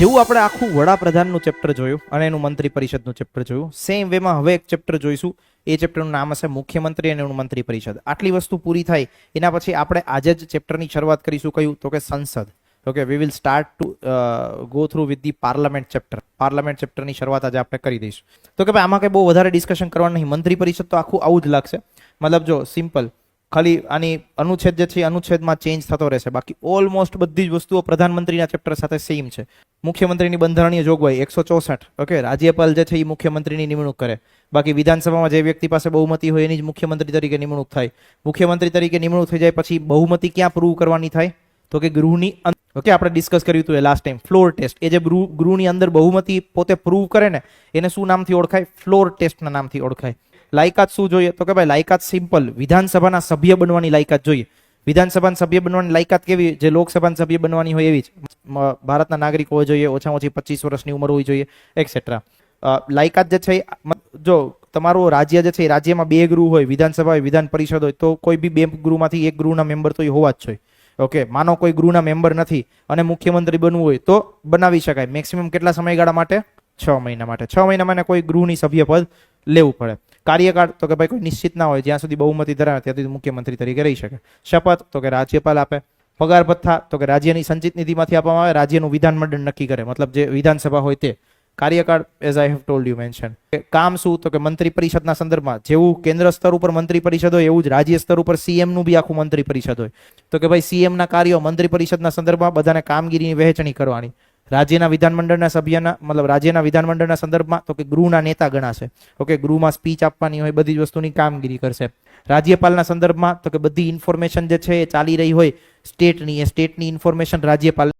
જેવું આપણે આખું વડાપ્રધાનનું ચેપ્ટર જોયું અને એનું મંત્રી પરિષદનું ચેપ્ટર જોયું સેમ વેમાં હવે એક ચેપ્ટર જોઈશું. એ ચેપ્ટરનું નામ હશે મુખ્યમંત્રી અને એનું મંત્રી પરિષદ આટલી વસ્તુ પૂરી થાય, એના પછી આપણે આજે જ ચેપ્ટરની શરૂઆત કરીશું કયું? તો કે સંસદ. Okay we will start to go through with the parliament chapter parliament ચેપ્ટરની શરૂઆત આજે આપણે કરી દઈશું. તો કે ભાઈ, આમાં કંઈ બહુ વધારે ડિસ્કશન કરવાનું નહીં. મંત્રી પરિષદ તો આખું આવું જ લાગશે. મતલબ જો સિમ્પલ ખાલી આની અનુચ્છેદ જે છે અનુચ્છેદમાં ચેન્જ થતો રહેશે. બાકી ઓલમોસ્ટ બધી જ વસ્તુઓ પ્રધાનમંત્રીના ચેપ્ટર સાથે સેમ છે. મુખ્યમંત્રીની બંધારણીય જોગવાઈ એકસો ચોસઠ ઓકે રાજ્યપાલ જે છે એ મુખ્યમંત્રીની નિમણૂક કરે. બાકી વિધાનસભામાં જે વ્યક્તિ પાસે બહુમતી હોય એની જ મુખ્યમંત્રી તરીકે નિમણૂક થાય. મુખ્યમંત્રી તરીકે નિમણૂક થઈ જાય પછી બહુમતી ક્યાં પ્રૂવ કરવાની થાય? તો કે ગૃહની ઓકે આપણે ડિસ્કસ કર્યું હતું એ લાસ્ટ ટાઈમ ફ્લોર ટેસ્ટ એ જે ગૃહ ગૃહની અંદર બહુમતી પોતે પ્રૂવ કરે ને, એને શું નામથી ઓળખાય? ફ્લોર ટેસ્ટના નામથી ઓળખાય. લાયકાત શું જોઈએ? તો કે ભાઈ, લાયકાત સિમ્પલ વિધાનસભાના સભ્ય બનવાની લાયકાત જોઈએ. વિધાનસભાના સભ્ય બનવાની લાયકાત કેવી? જે લોકસભાના સભ્ય બનવાની હોય એવી જ. ભારતના નાગરિક હોવા જોઈએ, ઓછામાં ઓછી પચીસ વર્ષની ઉંમર હોવી જોઈએ એક્સેટ્રા લાયકાત જે છે જો તમારું રાજ્ય જે છે રાજ્યમાં બે ગૃહ હોય, વિધાનસભા હોય, વિધાન પરિષદ હોય, તો કોઈ બી બે ગૃહમાંથી એક ગૃહના મેમ્બર તો એ હોવા જ જોઈએ. ઓકે, માનો કોઈ ગૃહના મેમ્બર નથી અને મુખ્યમંત્રી બનવું હોય તો બનાવી શકાય. મેક્સિમમ કેટલા સમયગાળા માટે? છ મહિના માટે. છ મહિનામાં કોઈ ગૃહની સભ્ય પદ લેવું પડે. કાર્યકાળ તો કે ભાઈ કોઈ નિશ્ચિત ના હોય, જ્યાં સુધી બહુમતી ધરાવે ત્યાં સુધી મુખ્યમંત્રી તરીકે રહી શકે. શપથ તો કે રાજ્યપાલ આપે. પગાર ભથ્થા તો કે રાજ્યની સંચિત નિધિમાંથી આપવામાં આવે, રાજ્યનું વિધાનમંડળ નક્કી કરે. મતલબ જે વિધાનસભા હોય તે. કાર્યકાળ as I have told you mention કામ શું? તો કે મંત્રી પરિષદના સંદર્ભમાં જેવું કેન્દ્ર સ્તર ઉપર મંત્રી પરિષદ હોય, એવું જ રાજ્ય સ્તર ઉપર સીએમનું બી આખું મંત્રી પરિષદ હોય. તો કે ભાઈ સીએમના કાર્યો મંત્રી પરિષદના સંદર્ભમાં બધાને કામગીરીની વહેંચણી કરવાની. રાજ્યના વિધાનમંડળના સભ્યના, મતલબ રાજ્યના વિધાનમંડળના સંદર્ભમાં તો કે ગૃહના નેતા ગણાશે. ઓકે, ગૃહમાં સ્પીચ આપવાની હોય, બધી જ વસ્તુની કામગીરી કરશે. રાજ્યપાલના સંદર્ભમાં તો કે બધી ઇન્ફોર્મેશન જે છે એ ચાલી રહી હોય સ્ટેટની એ સ્ટેટની ઇન્ફોર્મેશન રાજ્યપાલ